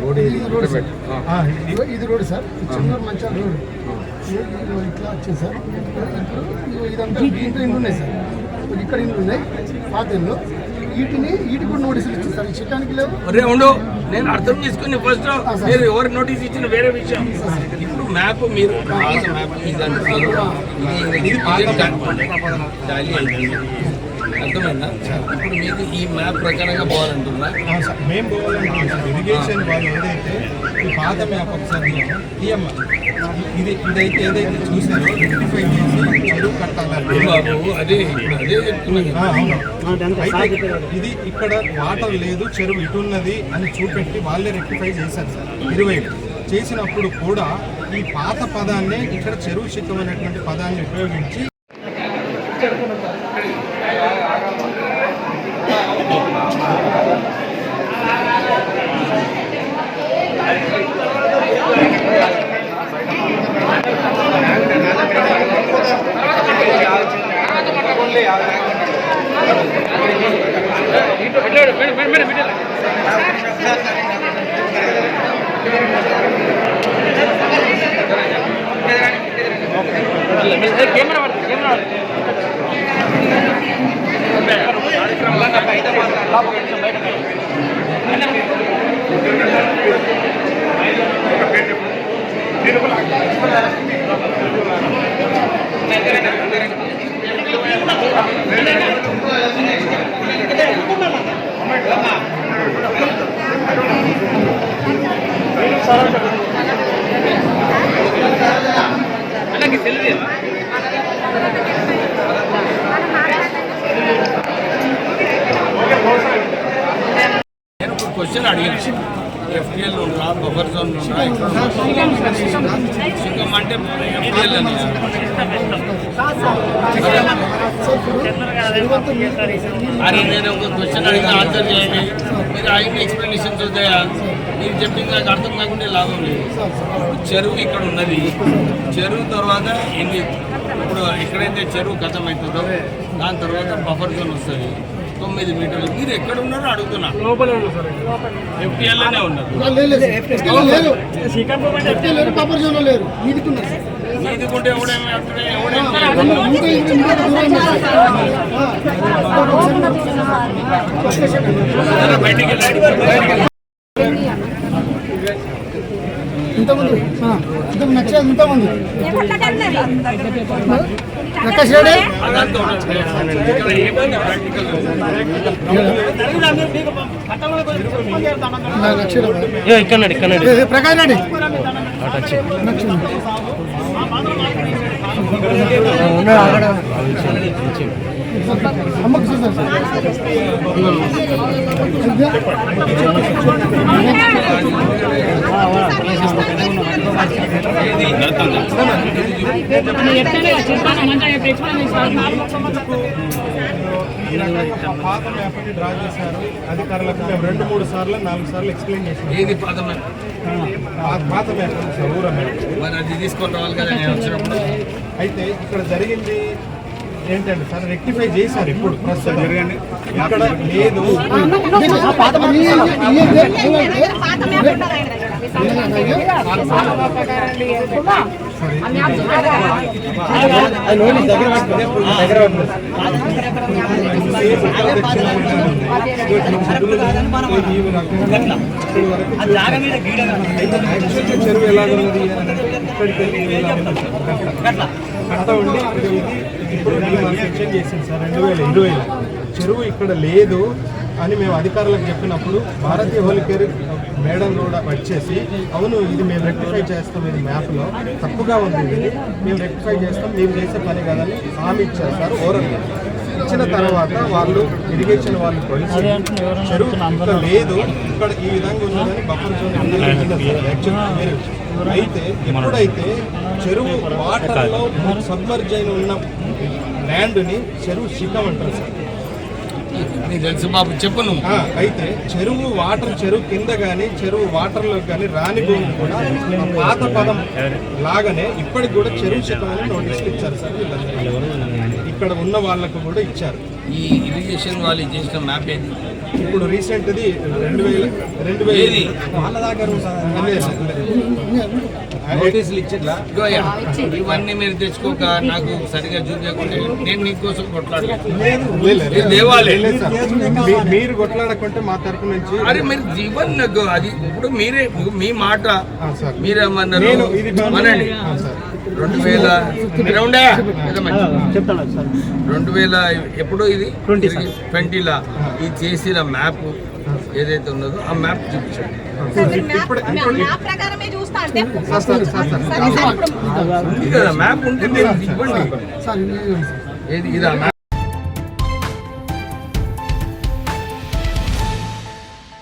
Road ఇది road sir చిన్న మంచి రోడ్ ఇట్లా వచ్చింది సార్ ఇదంతా దీంట్లో ఇండ్లు ఉన్నాయి సార్ ఇక్కడ ఇండ్లు ఉన్నాయి పాత ఇండ్లు వీటిని వీటికి కూడా నోటీసులు ఇచ్చింది సార్ ఈ చిట్టానికి లేవు ఉండు నేను అర్థం చేసుకుని ఫస్ట్ మీరు ఎవరు నోటీస్ ఇచ్చిన వేరే విషయం ఇప్పుడు మ్యాప్ మీరు మ్యాప్ ఇది అర్థమైందా? ఇప్పుడు మీకు ఈ మ్యాప్ ప్రకారంగా పోవాలంటున్నా. మేము పోవాలనుకుంటున్నాం సార్. ఇరిగేషన్ వాళ్ళు ఏదైతే ఈ పాత మ్యాప్ ఒకసారి తీయమ్మ. ఇది ఇదైతే ఏదైతే చూసారో రెక్టిఫై చేసి చెరువు కట్టాలని. బాబు అదే అదే చెప్తున్నాను. ఇది ఇక్కడ వాటర్ లేదు చెరువు ఇటు ఉన్నది అని చూపెట్టి వాళ్ళే రెక్టిఫై చేశారు సార్. ఇరువైపు చేసినప్పుడు కూడా ఈ పాత పదాన్ని ఇక్కడ చెరువు శిఖం అనేటువంటి పదాన్ని ఉపయోగించి கேமரா கேமரா నేను ఒక క్వశ్చన్ అడిగాను ఎఫ్టీఎల్ ఉండరా బఫర్ జోన్ ఉండరా సింగం అంటే ఎఫ్టీఎల్ అని అరే నేను ఒక క్వశ్చన్ అడిగిన ఆన్సర్ చేయండి మీరు ఐదు ఎక్స్ప్లెనేషన్స్ వస్తాయా మీరు చెప్పింది నాకు అర్థం కాకుండా లాభం లేదు చెరువు ఇక్కడ ఉన్నది చెరువు తర్వాత ఎన్ని ఇప్పుడు ఎక్కడైతే చెరువు కథం అవుతుందో దాని తర్వాత బఫర్ జోన్ వస్తుంది తొమ్మిది మీటర్లు మీరు ఎక్కడ ఉన్నారో అడుగుతున్నా ఎఫ్టీఎల్ అనే ఉన్నారు లేదు FTL లేరు పాపర్ జోన్లో లేరు వీధికి ఉన్నారు సార్ నీదికుంటే ఎవడేమి అంటున్నా, ఎవడేమి ఇంకా ఇంకా ఇంకా దూరం ఉన్నారు సార్. జర బయటికి వెళ్ళండి. ఇంతమంది ఆ, ఇంతమంది ప్రకాష్ రెడ్డి. ఇక్కడ ప్రకాష్ రెడ్డి? సార్ ఈ రకంగా పాత మ్యాప్ని డ్రా చేశారు అధికారులకు మేము రెండు మూడు సార్లు నాలుగు సార్లు ఎక్స్ప్లెయిన్ చేసాం ఏది పాత మ్యాప్? సార్ ఊర మ్యాప్. మరి అది తీసుకొని రావాలి కదా నేను వచ్చినప్పుడు. అయితే ఇక్కడ జరిగింది ఏంటంటే సార్ రెక్టిఫై చేశారు ఇప్పుడు ప్రస్తుతం జరగండి ఇక్కడ లేదు చెరువు ఎలా ఉన్నది కట్ట ఉండి ఇది ఇప్పుడు చేసింది సార్. రెండు వేల ఇరవైలో చెరువు ఇక్కడ లేదు. అని మేము అధికారులకు చెప్పినప్పుడు భారతీయ హోలికేర్ మేడం కూడా వచ్చేసి అవును ఇది మేము రెక్టిఫై చేస్తాం ఇది మ్యాప్లో. తప్పుగా ఉంది ఇది. మేము రెక్టిఫై చేస్తాం మేము చేసే పని కాదని హామీ ఇచ్చేస్తారు సార్ ఓరల్ ఇచ్చిన తర్వాత వాళ్ళు ఇరిగేషన్ వాళ్ళు కలిసి చెరువు ఇక్కడ లేదు ఇక్కడ ఈ విధంగా ఉన్నదని బఫర్ జోన్ అయితే ఎప్పుడైతే చెరువు వాటర్లో సబ్మర్జ్ అయిన ఉన్న ల్యాండ్ని చెరువు శిఖం అంటారు సార్ నీకు తెలుసు బాబు చెప్పు నువ్వు. అయితే చెరువు వాటర్ చెరువు కింద కానీ చెరువు వాటర్లో కానీ రాని భూమి కూడా పాత పదం లాగానే ఇప్పటికి కూడా చెరువు అని నోటీసులు ఇచ్చారు సార్. ఇక్కడ ఉన్న వాళ్ళకు కూడా ఇచ్చారు. ఈ ఇరిగేషన్ వాళ్ళు చేసిన మ్యాప్ ఏది? ఇప్పుడు రీసెంట్ది రెండు వేల రెండు వేల? వాళ్ళ దగ్గర నోటీసులు ఇచ్చిట్లా ఇవన్నీ మీరు తెచ్చుకోక నాకు సరిగా చూపించకుంటే నేను నీకోసం కొట్లాడలేదు. దేవాలే. మీరు కొట్లాడకుంటే మా తరపు నుంచి అరే మీరు జీవన్ నాకు అది ఇప్పుడు మీరే మీ మాట. మీరేమన్నారు? మనండి రెండు వేల? రెండు వేల ఎప్పుడు ఇది? ట్వంటీలా? ఈ చేసిన మ్యాప్ ఏదైతే ఉన్నదో ఆ మ్యాప్ చూపించండి. మ్యాప్- ఉంటే ఇవ్వండి. సార్ ఇది ఇదా మ్యాప్?